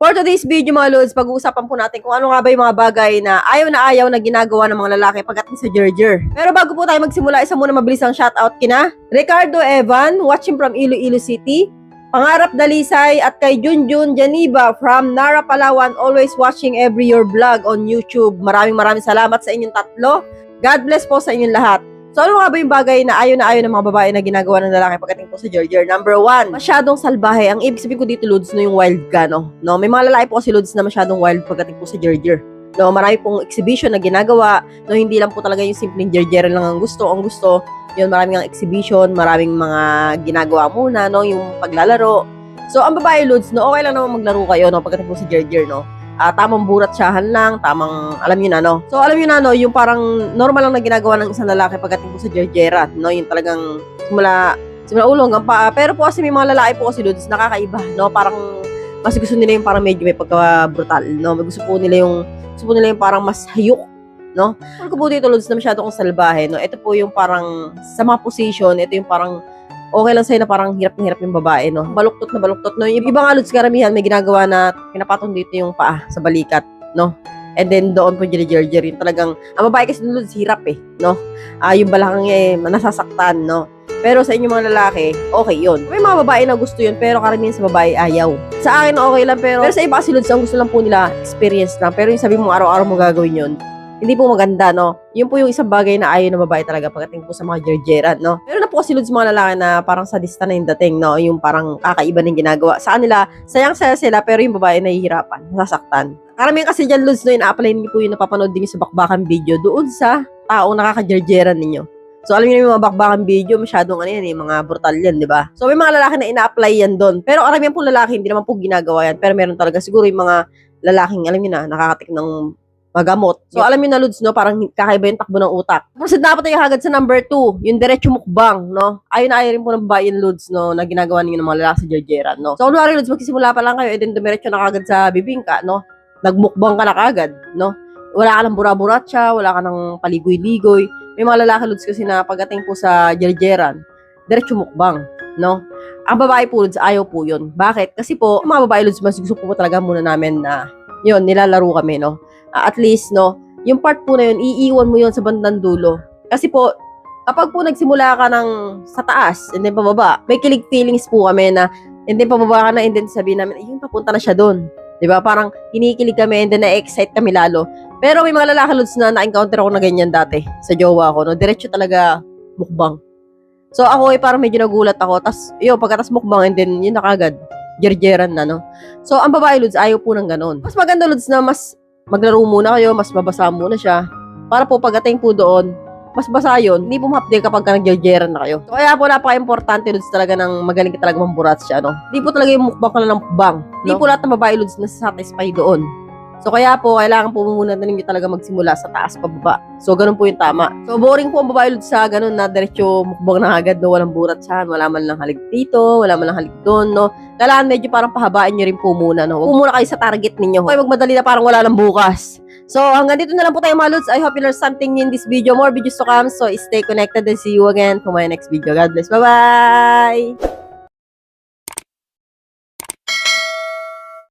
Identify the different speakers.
Speaker 1: For today's video mga Lods, pag-uusapan po natin kung ano nga ba yung mga bagay na ayaw na ayaw na ginagawa ng mga lalaki pagdating sa Gerger. Pero bago po tayo magsimula, isa muna mabilis ang shoutout kina Ricardo Evan, watching from Iloilo City, Pangarap Dalisay at kay Junjun Janiba from Nara Palawan, always watching every your vlog on YouTube. Maraming maraming salamat sa inyong tatlo. God bless po sa inyong lahat. So ano nga ba yung bagay na ayaw na ayaw ng mga babae na ginagawa ng lalaki pagdating po sa Gerger? Number one, masyadong salbahe. Ang ibig sabihin ko dito, Lods, no, yung wild ka, no? no? May mga lalaki po kasi, Lods, na masyadong wild pagdating po sa Gerger. No, marami pong exhibition na ginagawa. No, hindi lang po talaga yung simpleng Gerger lang ang gusto. Ang gusto, yun, maraming ang exhibition, maraming mga ginagawa muna, no? Yung paglalaro. So, ang babae, Lods, no, okay lang naman maglaro kayo, no? Pagdating po sa Gerger, no? Ah, tamang burat siyahan lang, tamang, alam yun na, no? So, alam yun na, no? Yung parang normal lang na ginagawa ng isang lalaki pagdating po sa Gergerat, no? Yung talagang simula, simula ulo hanggang paa. Pero po kasi may mga lalaki po kasi, Lods, nakakaiba, no? Parang, mas gusto nila yung parang medyo may pagka-brutal, no? Gusto po nila yung, gusto po nila yung parang mas hayok, no? Ko po dito, Lods, na masyado kong salbahe, no? Ito po yung parang, sa mga position, ito yung parang, okay lang sa'yo na parang hirap na hirap yung babae, no? Baluktot na baluktot, no? Yung iba nga, Lods, karamihan, may ginagawa na pinapatong dito yung paa sa balikat, no? And then, doon po yung talagang, ang babae kasi Lods, hirap eh, no? Ah, yung balakang niya eh, nasasaktan, no? Pero sa inyong mga lalaki, okay yun. May mga babae na gusto yun, pero karamihan sa babae ayaw. Sa akin, okay lang, pero, pero sa iba kasi Lods, ang gusto lang po nila, experience lang. Pero yung sabi mo, araw-araw mo gagawin yun, hindi po maganda, no? Yun po yung isang bagay na ayaw ng babae talaga pagdating po sa mga jerjeran, no? Pero na po kasi Lods, mga lalaki na parang sadista na yung dating, no? Yung parang kakaiba ng ginagawa. Sa kanila, sayang-saya sila, pero yung babae nahihirapan, nasasaktan. Karamihan kasi dyan, Lods, no, ina-apply niyo po yung napapanood din sa bakbakan video doon sa taong nakaka-jerjeran ninyo. So, alam niyo yung mga bakbakan video, masyadong ano yan, eh, mga brutal yan, di ba? So, may mga lalaki na ina-apply yan doon. Pero karamihan po lalaki, hindi naman po ginagawa yan. Pero meron talaga siguro yung mga lalaking, alam niyo na, nakakatik ng magamot. So, alam niyo na, Lods, no, parang kakaiba yung takbo ng utak. Proceed dapat tayo agad sa number two, yung diretso mukbang, no? Ayun na ayaw rin po ng babae yung Lods, no, na ginagawa ninyo ng mga lalaki sa Jerjeran, no? So, kunwari, Lods, magsisimula pa lang kayo, eh, then dumiretso na kagad sa bibingka, no? Nagmukbang ka na kagad, no? Wala ka ng buraburatsa, wala ka ng paligoy-ligoy. May mga lalaki, Lods, kasi na pagdating po sa Jerjeran, diretso mukbang, no? Ang babae po, Lods, ayaw po yun. Bakit? Kasi po, mga babae, Lods, mas gusto po talaga muna namin na, yun, nilalaro kami, no? Ah, at least, no, yung part po na yun, iiwan mo yun sa bandang dulo. Kasi po, kapag po nagsimula ka ng sa taas, and then pababa, may kilig feelings po kami na, and then pababa ka na, and then sabihin namin, ayun, papunta na siya doon. ba Parang kinikilig kami, and then na-excite kami lalo. Pero may mga lalaki lods na na-encounter ako na ganyan dati sa jowa ko, no? Diretso talaga mukbang. So ako ay parang medyo nagulat ako. Tapos, yun, pagkatas mukbang, and then yun na kagad, jerjeran na, no? So, ang babae lods, ayaw po ng ganun. Mas maganda lods na mas maglaro muna kayo, mas mabasa muna siya. Para po pagdating po doon, mas basa yun, hindi po mahapdi kapag ka nagjerjeran na kayo. So, kaya po napaka-importante lods talaga ng magaling ka talaga mamburat siya, no? Hindi po talaga yung mukbang ka lang ng mukbang. Hindi po lahat ng babae lods na satisfy doon. So, kaya po, kailangan po muna na ninyo talaga magsimula sa taas pababa. So, ganun po yung tama. So, boring po ang babae sa ganun na diretso mukbang na agad, no? Walang burat siya, wala man lang halig dito, wala man lang halig doon, no? Kailangan medyo parang pahabaan nyo rin po muna, no? Huwag muna kayo sa target ninyo. Huwag magmadali na parang wala lang bukas. So, hanggang dito na lang po tayo mga lods. I hope you learned something in this video. More videos to come. So, stay connected and see you again for my next video. God bless. Bye-bye!